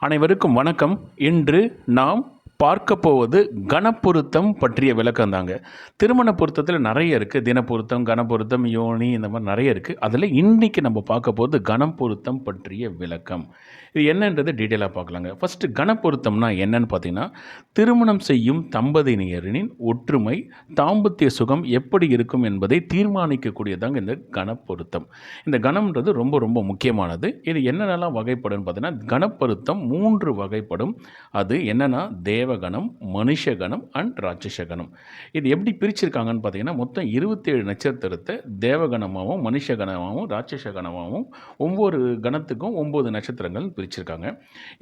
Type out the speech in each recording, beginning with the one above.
அனைவருக்கும் வணக்கம். இன்று நாம் பார்க்க போவது கணப்பொருத்தம் பற்றிய விளக்கம் தாங்க திருமண பொருத்தத்தில் நிறைய இருக்குது தினப்பொருத்தம் கணப்பொருத்தம் யோனி இந்த மாதிரி நிறைய இருக்குது அதில் இன்றைக்கி நம்ம பார்க்க போகிறது கணப்பொருத்தம் பற்றிய விளக்கம். இது என்னன்றது டீட்டெயிலாக பார்க்கலாங்க. ஃபஸ்ட்டு கணப்பொருத்தம்னா என்னன்னு பார்த்தீங்கன்னா திருமணம் செய்யும் தம்பதியினரின் ஒற்றுமை தாம்பத்திய சுகம் எப்படி இருக்கும் என்பதை தீர்மானிக்கக்கூடியதாங்க இந்த கணப்பொருத்தம் இந்த கணம்ன்றது ரொம்ப ரொம்ப முக்கியமானது. இது என்னென்னலாம் வகைப்படும் பார்த்தீங்கன்னா கணப்பொருத்தம் மூன்று வகைப்படும். அது என்னென்னா தேவகணம் மனுஷகணம் அண்ட் ராட்சசகணம். இது எப்படி பிரிச்சிருக்காங்கன்னு பார்த்தீங்கன்னா மொத்தம் இருபத்தேழு நட்சத்திரத்தை தேவகணமாகவும் மனுஷகணமாகவும் ராட்சசகணமாகவும் ஒவ்வொரு கணத்துக்கும் ஒம்பது நட்சத்திரங்கள் பிரிச்சிருக்காங்க.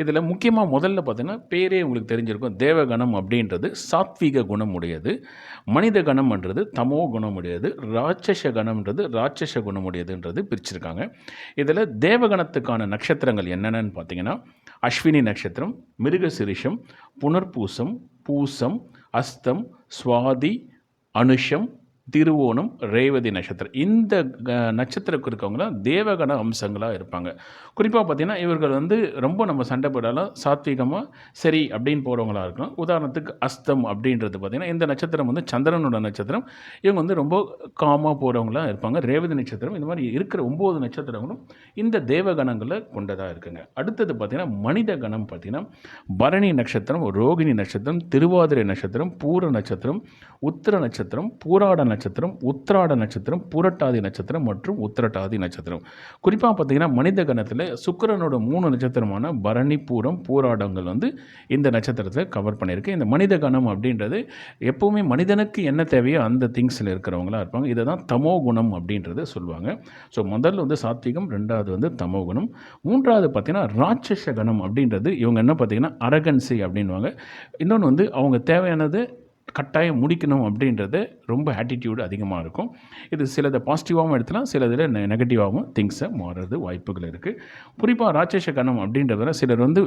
இதில் முக்கியமாக முதல்ல பார்த்தீங்கன்னா பேரே உங்களுக்கு தெரிஞ்சிருக்கும். தேவகணம் அப்படின்றது சாத்விக குணம் உடையது மனித கணம்ன்றது தமோ குணம் உடையது ராட்சச கணம்ன்றது ராட்சச குணம் உடையதுன்றது பிரிச்சிருக்காங்க. இதில் தேவகணத்துக்கான நட்சத்திரங்கள் என்னென்னு பார்த்தீங்கன்னா அஸ்வினி நட்சத்திரம் மிருகசிரிஷம் புனர்பூசம் பூசம் அஸ்தம் சுவாதி அனுஷம் திருவோணம் ரேவதி நட்சத்திரம். இந்த க- நட்சத்திரக்கு இருக்கவங்களாம் தேவகண அம்சங்களாக இருப்பாங்க. குறிப்பாக பார்த்தீங்கன்னா இவர்கள் வந்து ரொம்ப நம்ம சண்டை போடாலும் சாத்விகமாக சரி அப்படின்னு போகிறவங்களா இருக்கலாம். உதாரணத்துக்கு அஸ்தம் அப்படின்றது பார்த்திங்கன்னா இந்த நட்சத்திரம் வந்து சந்திரனோட நட்சத்திரம். இவங்க வந்து ரொம்ப காமாக போகிறவங்களா இருப்பாங்க. ரேவதி நட்சத்திரம் இந்த மாதிரி இருக்கிற ஒம்பது நட்சத்திரங்களும் இந்த தேவகணங்களை கொண்டதாக இருக்குங்க. அடுத்தது பார்த்திங்கன்னா மனித கணம் பார்த்திங்கன்னா பரணி நட்சத்திரம் ரோகிணி நட்சத்திரம் திருவாதிரை நட்சத்திரம் பூர நட்சத்திரம் உத்திர நட்சத்திரம் பூராட நட்சத்திரம் உத்திராட நட்சத்திரம் புரட்டாதி நட்சத்திரம் மற்றும் உத்திரட்டாதி நட்சத்திரம். குறிப்பாக பார்த்தீங்கன்னா மனித கணத்தில் சுக்கிரனோட மூணு நட்சத்திரமான பரணி பூரம் பூராடங்கள் வந்து இந்த நட்சத்திரத்தை கவர் பண்ணியிருக்கு. இந்த மனித கணம் அப்படின்றது எப்போவுமே மனிதனுக்கு என்ன தேவையோ அந்த திங்ஸில் இருக்கிறவங்களா இருப்பாங்க. இதை தான் தமோ குணம் அப்படின்றத சொல்லுவாங்க. ஸோ முதல்ல வந்து சாத்விகம் ரெண்டாவது வந்து தமோ குணம். மூன்றாவது பார்த்தீங்கன்னா ராட்சச கணம் அப்படின்றது இவங்க என்ன பார்த்தீங்கன்னா அரகன்சி அப்படின்வாங்க இன்னொன்று வந்து அவங்க தேவையானது கட்டாயம் முடிக்கணும் அப்படின்றது ரொம்ப ஆட்டிடியூடு அதிகமாக இருக்கும். இது சிலதை பாசிட்டிவாகவும் எடுத்துலாம் சிலதில் நெகட்டிவாகவும் திங்ஸை மாறுறது வாய்ப்புகள் இருக்குது குறிப்பாக ராட்சச கணம் அப்படின்றத சிலர் வந்து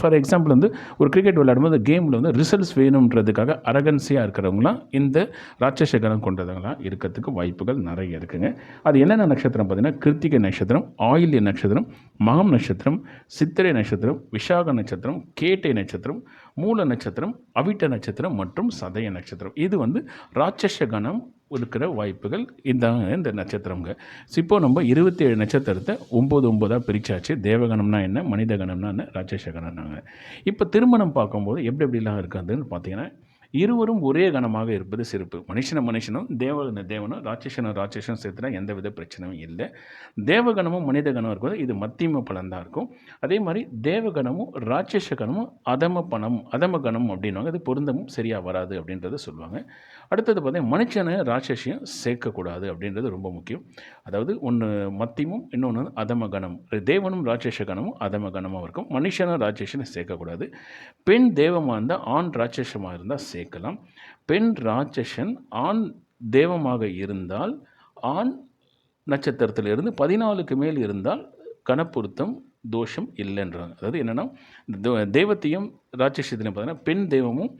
ஃபார் எக்ஸாம்பிள் வந்து ஒரு கிரிக்கெட் விளையாடும்போது கேமில் வந்து ரிசல்ட்ஸ் வேணுன்றதுக்காக அரகன்சியாக இருக்கிறவங்களாம் இந்த ராட்சச கணம் கொண்டவங்களாம் இருக்கிறதுக்கு வாய்ப்புகள் நிறைய இருக்குங்க. அது என்னென்ன நட்சத்திரம் பார்த்தீங்கன்னா கிருத்திகை நட்சத்திரம் ஆயில்ய நட்சத்திரம் மகம் நட்சத்திரம் சித்திரை நட்சத்திரம் விஷாக நட்சத்திரம் கேட்டை நட்சத்திரம் மூல நட்சத்திரம் அவிட்ட நட்சத்திரம் மற்றும் சதய நட்சத்திரம். இது வந்து ராட்சச கணம் இருக்கிற வாய்ப்புகள் இந்த இந்த நட்சத்திரங்க ஸோ இப்போ நம்ம இருபத்தி ஏழு நட்சத்திரத்தை ஒம்பது ஒம்பதாக பிரிச்சாச்சு. தேவகணம்னா என்ன மனித கணம்னா என்ன ராட்சச கணம்னாங்க. இப்போ திருமணம் பார்க்கும்போது எப்படி எப்படிலாம் இருக்காதுன்னு பார்த்தீங்கன்னா இருவரும் ஒரே கணமாக இருப்பது சிறப்பு. மனுஷன மனுஷனும் தேவன தேவனும் ராட்சசனும் ராட்சசனும் சேர்த்துனா எந்த வித பிரச்சனையும் இல்லை. தேவகணமும் மனித கணம் இருக்கிறது இது மத்தியம பலன் தான் இருக்கும். அதே மாதிரி தேவகணமும் ராட்சச கணமும் அதம பணம் அதம கணம் அப்படின்வாங்க அது பொருந்தமும் சரியாக வராது அப்படின்றத சொல்லுவாங்க. அடுத்தது பார்த்தீங்கன்னா மனுஷனை ராட்சசியும் சேர்க்கக்கூடாது அப்படின்றது ரொம்ப முக்கியம். அதாவது ஒன்று மத்தியமும் இன்னொன்று அதம கணம். தேவனும் ராட்சச கணமும் அதம கணமாக இருக்கும். மனுஷனும் ராட்சசனும் சேர்க்கக்கூடாது. பெண் தேவமாக இருந்தால் ஆண் ராட்சசமாக இருந்தால் சேர்க்கலாம். பெண் ராட்சசன் ஆண் தேவமாக இருந்தால் ஆண் நட்சத்திரத்திலிருந்து பதினாலுக்கு மேல் இருந்தால் கணப்பொருத்தம் தோஷம் இல்லைன்றாங்க. அதாவது என்னென்னா தெய்வத்தையும் ராட்சசத்திலையும் பார்த்தீங்கன்னா பெண் தெய்வமும்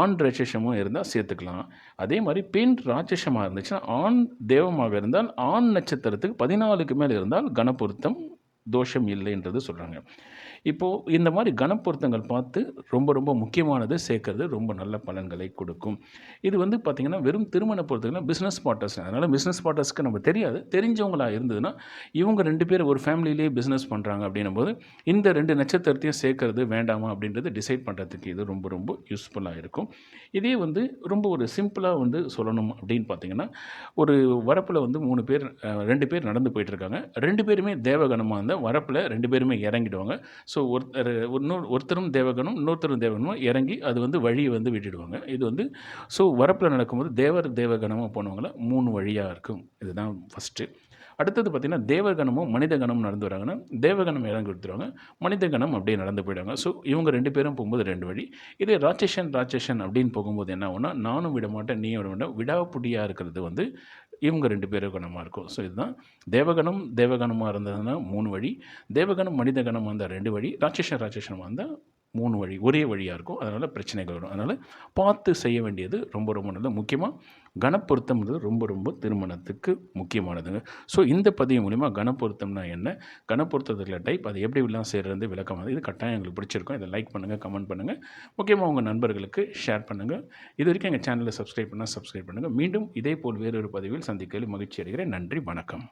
ஆண் ராட்சசமும் இருந்தால் சேர்த்துக்கலாம். அதே மாதிரி பெண் ராட்சசமாக இருந்துச்சுன்னா ஆண் தெய்வமாக இருந்தால் ஆண் நட்சத்திரத்துக்கு பதினாலுக்கு மேல் இருந்தால் கணப்பொருத்தம் தோஷம் இல்லைன்றது சொல்கிறாங்க இப்போது இந்த மாதிரி கணப்பொருத்தங்கள் பார்த்து ரொம்ப ரொம்ப முக்கியமானது சேர்க்கறது ரொம்ப நல்ல பலன்களை கொடுக்கும். இது வந்து பார்த்திங்கன்னா வெறும் திருமண பொறுத்தவரைக்கும் பிஸ்னஸ் பார்ட்னர்ஸ் அதனால் பிஸ்னஸ் பார்ட்னர்ஸ்க்கு நம்ம தெரியாது. தெரிஞ்சவங்களா இருந்ததுன்னா இவங்க ரெண்டு பேர் ஒரு ஃபேமிலியிலே பிஸ்னஸ் பண்ணுறாங்க அப்படின்னும் போது இந்த ரெண்டு நட்சத்திரத்தையும் சேர்க்கறது வேண்டாமா அப்படின்றது டிசைட் பண்ணுறதுக்கு இது ரொம்ப ரொம்ப யூஸ்ஃபுல்லாக இருக்கும். இதே வந்து ரொம்ப ஒரு சிம்பிளாக வந்து சொல்லணும் அப்படின்னு பார்த்தீங்கன்னா ஒரு வரப்பில் வந்து மூணு பேர் ரெண்டு பேர் நடந்து போயிட்டுருக்காங்க ரெண்டு பேருமே தேவகணமாக இருந்தால் வரப்பில் ரெண்டு பேருமே இறங்கிடுவாங்க. ஸோ ஒருத்தர் இன்னொரு ஒருத்தரும் தேவகனும் இன்னொருத்தரும் தேவகனும் இறங்கி அது வந்து வழியை வந்து விட்டுடுவாங்க. இது வந்து ஸோ வரப்பில் நடக்கும்போது தேவர் தேவகணமாக போனவங்கள மூணு வழியாக இருக்கும். இதுதான் ஃபஸ்ட்டு அடுத்தது பார்த்திங்கன்னா தேவகணமும் மனித கணமும் நடந்து வராங்கன்னா தேவகணம் இறங்கி கொடுத்துருவாங்க மனித கணம் அப்படியே நடந்து போயிடுவாங்க. ஸோ இவங்க ரெண்டு பேரும் போகும்போது ரெண்டு வழி. இதே ராட்சசன் ராட்சசன் அப்படின்னு போகும்போது என்ன ஆகும்னா நானும் விட மாட்டேன் நீயும் விட மாட்டேன் விடாப்புடியாக இருக்கிறது வந்து இவங்க ரெண்டு பேரும் கணமாக இருக்கும். ஸோ இதுதான். தேவகணம் தேவகணமாக இருந்ததுன்னா மூணு வழி. தேவகணம் மனித கணமாக இருந்தால் ரெண்டு வழி. ராட்சசன் ராட்சசனமாக இருந்தால் மூணு வழி ஒரே வழியாக இருக்கும். அதனால் பிரச்சனைகள் வரும். அதனால் பார்த்து செய்ய வேண்டியது ரொம்ப ரொம்ப நல்லது. முக்கியமாக கணப்பொருத்தம்ன்றது ரொம்ப ரொம்ப திருமணத்துக்கு முக்கியமானதுங்க. ஸோ இந்த பதிவு மூலிமா கணப்பொருத்தம்னா என்ன? கணப்பொருத்தத்தில் டைப் அது எப்படி எல்லாம் செய்கிறது விளக்கமாக இது கட்டாயம் எங்களுக்கு பிடிச்சிருக்கும். இதை லைக் பண்ணுங்கள் கமெண்ட் பண்ணுங்கள் முக்கியமாக உங்கள் நண்பர்களுக்கு ஷேர் பண்ணுங்கள் இது வரைக்கும் எங்கள் சேனலை சப்ஸ்கிரைப் பண்ணால் சப்ஸ்கிரைப் பண்ணுங்கள் மீண்டும் இதே போல் வேறொரு பதிவில் சந்திக்கையில் மகிழ்ச்சி அடைகிறேன். நன்றி வணக்கம்.